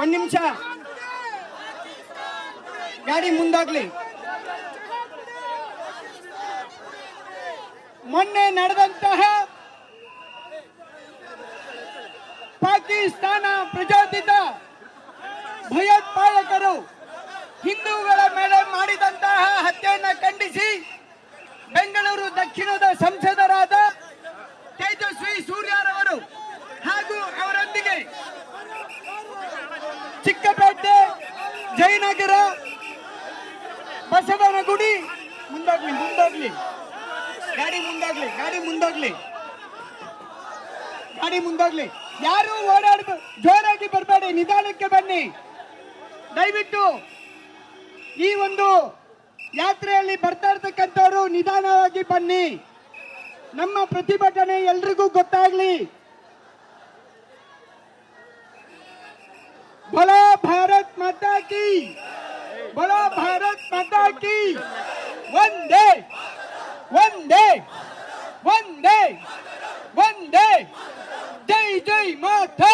ಒಂದ್ ನಿಮಿಷ. ಗಾಡಿ ಮುಂದಾಗ್ಲಿ. ಮೊನ್ನೆ ನಡೆದಂತಹ ಪಾಕಿಸ್ತಾನ ಪ್ರಜಾತಿತ ಭಯೋತ್ಪಾದಕರು ಬಸವನಗುಡಿ ಮುಂದಾಗ್ಲಿ ಮುಂದಾಗ್ಲಿ. ಗಾಡಿ ಮುಂದಾಗ್ಲಿ ಗಾಡಿ ಮುಂದಾಗ್ಲಿ. ಗಾಡಿ ಮುಂದಾಗ್ಲಿ. ಯಾರು ಓಡಾಡ ಜೋರಾಗಿ ಬರಬೇಡಿ, ನಿಧಾನಕ್ಕೆ ಬನ್ನಿ. ದಯವಿಟ್ಟು ಈ ಒಂದು ಯಾತ್ರೆಯಲ್ಲಿ ಬರ್ತಾ ಇರ್ತಕ್ಕಂಥವ್ರು ನಿಧಾನವಾಗಿ ಬನ್ನಿ. ನಮ್ಮ ಪ್ರತಿಭಟನೆ ಎಲ್ರಿಗೂ ಗೊತ್ತಾಗ್ಲಿ. ಬಲೋ ಭಾರತ್ ಮಾತಾ ಕಿ. ಬಲೋ भारत माता की वंदे वंदे वंदे वंदे ಜೈ ಜೈ माता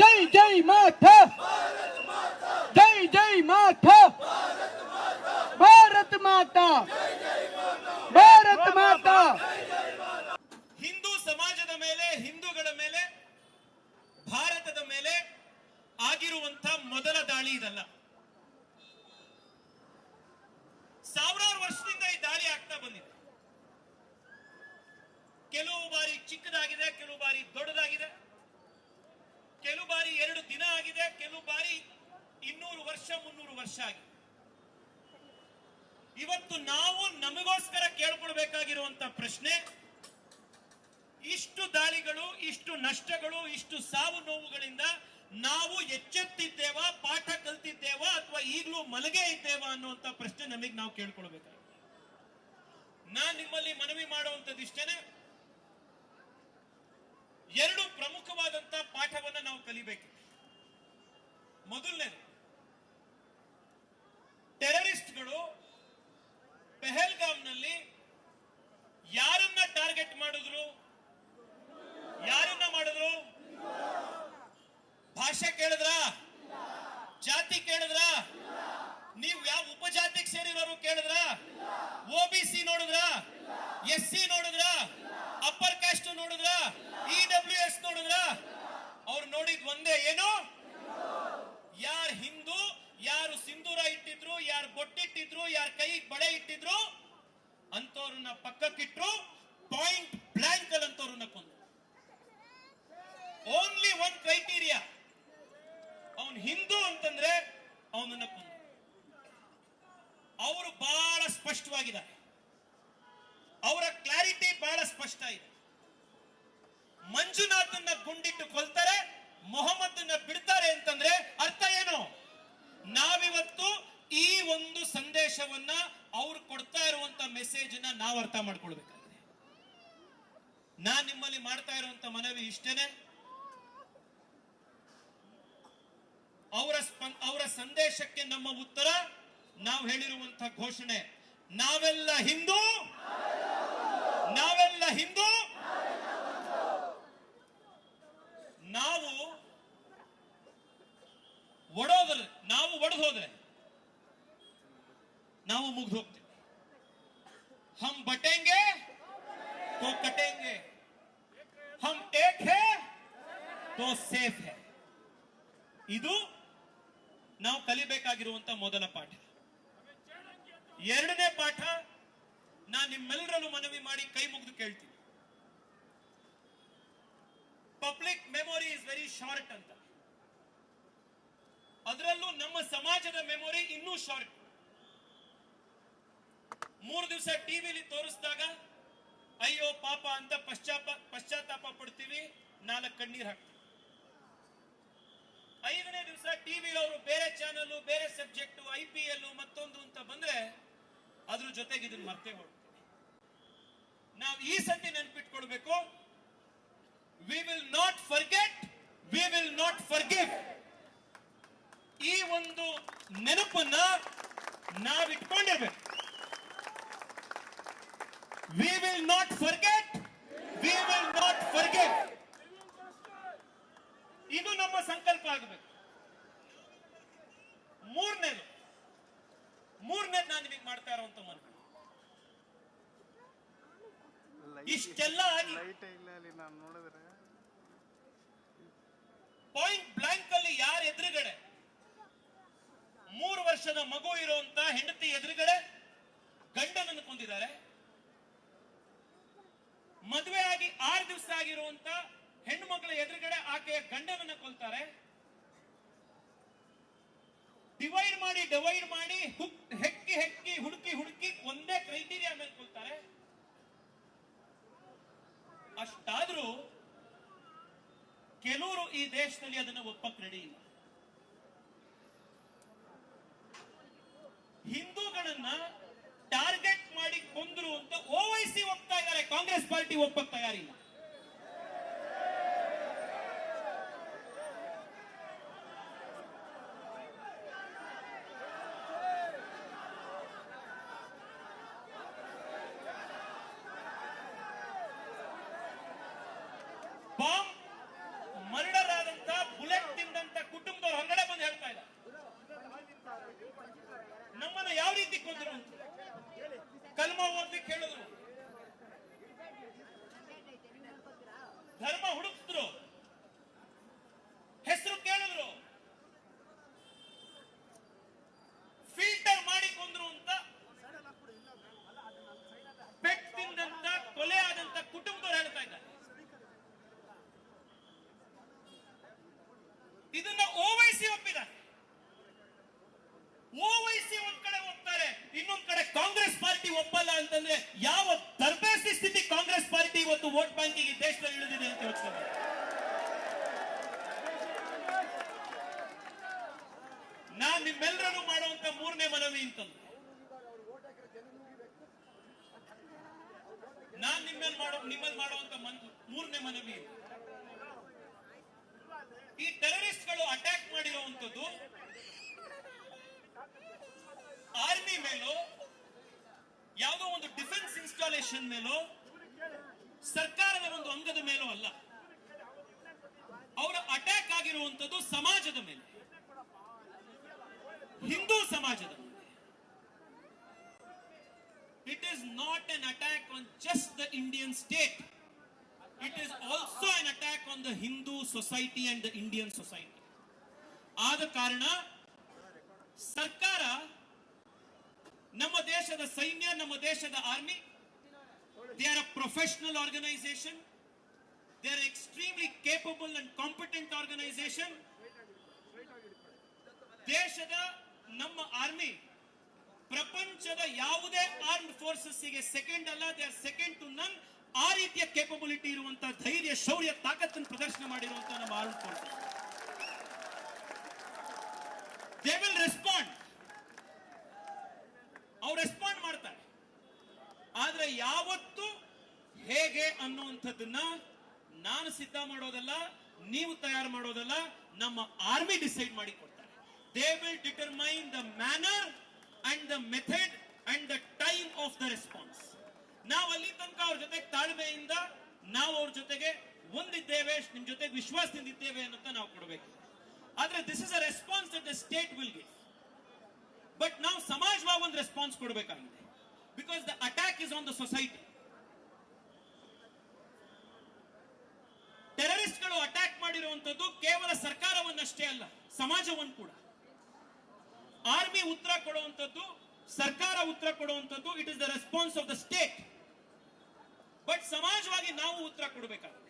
ಜೈ ಜೈ माता ಜೈ ಜೈ माता ಭಾರತ್ माता भारत माता ಹಿಂದೂ ಸಮಾಜದ ಮೇಲೆ, ಹಿಂದೂಗಳ ಮೇಲೆ, ಭಾರತದ ಮೇಲೆ ಆಗಿರುವಂತ ಮೊದಲ ದಾಳಿ ಇದಲ್ಲ. ಕೇಳ್ಕೊಳ್ಬೇಕಾಗಿರುವಂತ ಪ್ರಶ್ನೆ, ಇಷ್ಟು ದಾಳಿಗಳು, ಇಷ್ಟು ನಷ್ಟಗಳು, ಇಷ್ಟು ಸಾವು ನೋವುಗಳಿಂದ ನಾವು ಎಚ್ಚೆತ್ತಿದ್ದೇವಾ, ಪಾಠ ಕಲ್ತಿದ್ದೇವಾ, ಅಥವಾ ಈಗಲೂ ಮಲಗೆ ಇದ್ದೇವಾ ಅನ್ನುವಂತ ಪ್ರಶ್ನೆ ನಮಗೆ ನಾವು ಕೇಳ್ಕೊಳ್ಬೇಕಾಗುತ್ತೆ. ನಾ ನಿಮ್ಮಲ್ಲಿ ಮನವಿ ಮಾಡುವಂತದ್ದು ಇಷ್ಟೇನೆ. ಎರಡು ಪ್ರಮುಖವಾದಂತ ಪಾಠವನ್ನ ನಾವು ಕಲಿಬೇಕು. ಮೊದಲನೇದು ಅಂತವ್ರನ್ನ ಪಕ್ಕಕ್ಕಿಟ್ರು ಪಾಯಿಂಟ್ ಬ್ಲಾಂಕ್ ಅಲ್ಲಿ ಅಂತವ್ರನ್ನ ಕೊಂದ್ರು. ಓನ್ಲಿ ಒನ್ ಕ್ರೈಟೀರಿಯಾ ಅವನ್ ಹಿಂದೂ ಅಂತಂದ್ರೆ ಅವನನ್ನ ಕೊಂದ್ರು. ಅವರು ಬಹಳ ಸ್ಪಷ್ಟವಾಗಿದ್ದಾರೆ. ಅವರ ಕ್ಲಾರಿಟಿ ಬಹಳ ಸ್ಪಷ್ಟ ಇದೆ. ಮಂಜುನಾಥನ್ನ ಗುಂಡಿಟ್ಟು ಕೊಲ್ತಾರೆ ಮೊಹಮ್ಮದ್ನ ಬಿಡ್ತಾರೆ ಅಂತಂದ್ರೆ ಅರ್ಥ ಏನು? ನಾವಿವತ್ತು ಈ ಒಂದು ಸಂದೇಶವನ್ನ ಮೆಸೇಜ್ನ ನಾವು ಅರ್ಥ ಮಾಡ್ಕೊಳ್ಬೇಕಾಗಿದೆ. ನಾ ನಿಮ್ಮಲ್ಲಿ ಮಾಡ್ತಾ ಇರುವಂತ ಮನವಿ ಇಷ್ಟೇನೆ. ಅವರ ಅವರ ಸಂದೇಶಕ್ಕೆ ನಮ್ಮ ಉತ್ತರ ನಾವು ಹೇಳಿರುವಂತ ಘೋಷಣೆ. ನಾವೆಲ್ಲ ಹಿಂದೂ. ನಾವೆಲ್ಲ ಹಿಂದೂ. ನಾವು ಒಡೋದ್ರೆ ನಾವು ಒಡೆದು ನಾವು ಮುಗ್ದು ಸೇಫ್ ಹೇ ಇದು ನಾವು ಕಲಿಬೇಕಾಗಿರುವಂತ ಮೊದಲ ಪಾಠ. ಎರಡನೇ ಪಾಠ ನಾನು ನಿಮ್ಮೆಲ್ಲರಲ್ಲೂ ಮನವಿ ಮಾಡಿ ಕೈ ಮುಗಿದು ಕೇಳ್ತೀನಿ. Public memory is very short ಅಂತ. ಅದರಲ್ಲೂ ನಮ್ಮ ಸಮಾಜದ ಮೆಮೊರಿ ಇನ್ನೂ ಶಾರ್ಟ್ ಮೂರು ದಿವಸ ಟಿವಿಲಿ ತೋರಿಸಿದಾಗ, ಅಯ್ಯೋ ಪಾಪ ಅಂತ ಪಶ್ಚಾಪ ಪಶ್ಚಾತ್ತಾಪ ಪಡ್ತೀವಿ, ನಾಲ್ಕು ಕಣ್ಣೀರ್ ಹಾಕ್ತೀವಿ. ಐದನೇ ದಿವಸ ಟಿವಿ ಅವರು ಬೇರೆ ಚಾನಲ್ ಬೇರೆ ಸಬ್ಜೆಕ್ಟ್, ಐ ಪಿ ಎಲ್ ಮತ್ತೊಂದು ಅಂತ ಬಂದ್ರೆ ಅದ್ರ ಜೊತೆಗೆ ಇದನ್ನ ಮರ್ತೆ ಹೋಗ್ತೀವಿ ನಾವು ಈ ಸತಿ ನೆನ್ಪಿಟ್ಕೊಳ್ಬೇಕು we will not forget we will not forgive ಈ ಒಂದು ನೆನಪನ್ನ ನಾವಿಟ್ಕೊಂಡಿರ್ಬೇಕು. We will not forget we will not forget ಇದು ನಮ್ಮ ಸಂಕಲ್ಪ ಆಗಬೇಕು. ಮೂರನೇದು. ಮೂರನೇದು ನಾನು ನಿಮಗೆ ಮಾಡ್ತಾ ಇರುವಂತ ಮನವಿ ಇಷ್ಟೆಲ್ಲ ಆಗಿ ಪಾಯಿಂಟ್ ಬ್ಲಾಂಕ್ ಅಲ್ಲಿ ಯಾರ ಎದುರುಗಡೆ? ಮೂರು ವರ್ಷದ ಮಗು ಇರುವಂತ ಹೆಂಡತಿ ಎದುರುಗಡೆ ಗಂಡನನ್ನು ಕೊಂದಿದ್ದಾರೆ ಮದುವೆ ಆಗಿ ಆರು ದಿವಸ ಆಗಿರುವಂತ ಹೆಣ್ಣು ಆಕೆಯ ಗಂಡನನ್ನ ಕೊಲ್ತಾರೆ. ಡಿವೈಡ್ ಮಾಡಿ ಡಿವೈಡ್ ಮಾಡಿ, ಹುಕ್, ಹೆಕ್ಕಿ ಹೆಕ್ಕಿ, ಹುಡುಕಿ ಹುಡುಕಿ ಒಂದೇ ಕ್ರೈಟೀರಿಯಾ ಮೇಲೆ ಕೊಲ್ತಾರೆ. ಅಷ್ಟಾದ್ರೂ ಕೆಲವರು ಈ ದೇಶದಲ್ಲಿ ಅದನ್ನು ಒಪ್ಪಕ್ಕೆ ಇಲ್ಲ. ಹಿಂದೂಗಳನ್ನ ಟಾರ್ಗೆಟ್ ಮಾಡಿ ಕೊಂದ್ರು ಅಂತ ಓವೈಸಿ ಹೋಗ್ತಾ ಇದ್ದಾರೆ. ಕಾಂಗ್ರೆಸ್ ಪಾರ್ಟಿ ಒಪ್ಪಕ್ಕೆ ತಯಾರಿಲ್ಲ. ಅಂತ. ಕಲ್ಮ ಓದ್ಲಿಕ್ಕೆ ಹೇಳಿದ್ರು. ಧರ್ಮ ಹುಡುಕಿದ್ರು ಹೆಸರು ಕೇಳಿದ್ರು ಫಿಲ್ಟರ್ ಮಾಡಿ ಕೊಂದ್ರು ಅಂತ ಪೆಟ್ ತಿಂದಂತ ಕೊಲೆ ಆದಂತ ಕುಟುಂಬದವ್ರು ಹೇಳ್ತಾ ಇದ್ದಾರೆ ಇದನ್ನ ಓವೈಸಿ ಒಪ್ಪಿದ್ದಾರೆ ಓವೈಸಿ ಒಂದ್ ಕಡೆ ಒಪ್ತಾರೆ ಇನ್ನೊಂದ್ ಕಡೆ ಕಾಂಗ್ರೆಸ್ ಪಾರ್ಟಿ ಒಪ್ಪಲ್ಲ ಅಂತಂದ್ರೆ ಯಾವ ತರಬೇತಿ ಸ್ಥಿತಿ ಕಾಂಗ್ರೆಸ್ ಪಾರ್ಟಿ ಇವತ್ತು ವೋಟ್ ಬ್ಯಾಂಕಿಗೆ ಈ ದೇಶದಲ್ಲಿ ಇಳಿದಿದೆ ಅಂತ ಯೋಚನೆ ಮಾಡಿ. ನಾನ್ ನಿಮ್ಮೆಲ್ಲರೂ ಮಾಡುವಂತ ಅಂತಂದ್ರೆ. ನಾನ್ ನಿಮ್ಮಲ್ಲಿ ಮಾಡೋ ನಿಮ್ಮಲ್ಲಿ ಮಾಡುವಂತ ಮೂರನೇ ಮನವಿ ಈ ಈ ಟೆರರಿಸ್ಟ್ಗಳು ಅಟ್ಯಾಕ್ ಮಾಡಿರುವಂತದ್ದು ಆರ್ಮಿ ಮೇಲೋ, ಯಾವುದೋ ಒಂದು ಡಿಫೆನ್ಸ್ ಇನ್ಸ್ಟಾಲೇಷನ್ ಮೇಲೋ, ಸರ್ಕಾರದ ಒಂದು ಅಂಗದ ಮೇಲೋ ಅಲ್ಲ. ಅವರ ಅಟ್ಯಾಕ್ ಆಗಿರುವಂತದ್ದು ಸಮಾಜದ ಮೇಲೆ. ಹಿಂದೂ ಸಮಾಜದ ಮೇಲೆ it is not an attack on just the Indian state it is also an attack on the Hindu society and the Indian society ಆದ ಕಾರಣ ಸರ್ಕಾರ ನಮ್ಮ ದೇಶದ ಸೈನ್ಯ, ನಮ್ಮ ದೇಶದ army they are a professional organisation they are extremely capable and competent organisation ದೇಶದ ನಮ್ಮ ಆರ್ಮಿ ಪ್ರಪಂಚದ ಯಾವುದೇ ಆರ್ಮ್ಡ್ ಫೋರ್ಸಸ್ಗೆ ಸೆಕೆಂಡ್ ಅಲ್ಲ they are second to none ಆ ರೀತಿಯ ಕೇಪಬಿಲಿಟಿ ಇರುವಂತ ಧೈರ್ಯ, ಶೌರ್ಯ, ತಾಕತ್ತನ್ನು ಪ್ರದರ್ಶನ ಮಾಡಿರುವಂತ ನಮ್ಮ armed force they will respond ಅವ್ರು ರೆಸ್ಪಾಂಡ್ ಮಾಡ್ತಾರೆ. ಆದ್ರೆ ಯಾವತ್ತು ಹೇಗೆ ಅನ್ನುವಂಥದ್ದನ್ನ ನಾನು ಸಿದ್ಧ ಮಾಡೋದಲ್ಲ, ನೀವು ತಯಾರು ಮಾಡೋದಲ್ಲ, ನಮ್ಮ ಆರ್ಮಿ ಡಿಸೈಡ್ ಮಾಡಿ ಕೊಡ್ತಾರೆ they will determine the manner and the method and the time of the response ನಾವು ಅಲ್ಲಿ ತನಕ ಅವ್ರ ಜೊತೆಗೆ ತಾಳ್ಮೆಯಿಂದ ನಾವು ಅವ್ರ ಜೊತೆಗೆ ಒಂದಿದ್ದೇವೆ, ನಿಮ್ ಜೊತೆ ವಿಶ್ವಾಸದಿಂದ ಇದ್ದೇವೆ ಅನ್ನೋದನ್ನ ನಾವು ಕೊಡಬೇಕು. ಆದ್ರೆ this is a response that the state will give but ನಾವು ಸಮಾಜವಾಗಿ ಒಂದು response ಕೊಡಬೇಕಾಗಿದೆ. Because the attack is on the society ಟೆರರಿಸ್ಟ್ಗಳು attack ಮಾಡಿರುವಂತದ್ದು ಕೇವಲ ಸರ್ಕಾರವನ್ನಷ್ಟೇ ಅಲ್ಲ, ಸಮಾಜವನ್ನು ಕೂಡ. ಆರ್ಮಿ ಉತ್ತರ ಕೊಡುವಂಥದ್ದು, ಸರ್ಕಾರ ಉತ್ತರ ಕೊಡುವಂಥದ್ದು it is the response of the state but ಸಮಾಜವಾಗಿ ನಾವು ಉತ್ತರ ಕೊಡಬೇಕಾಗುತ್ತೆ.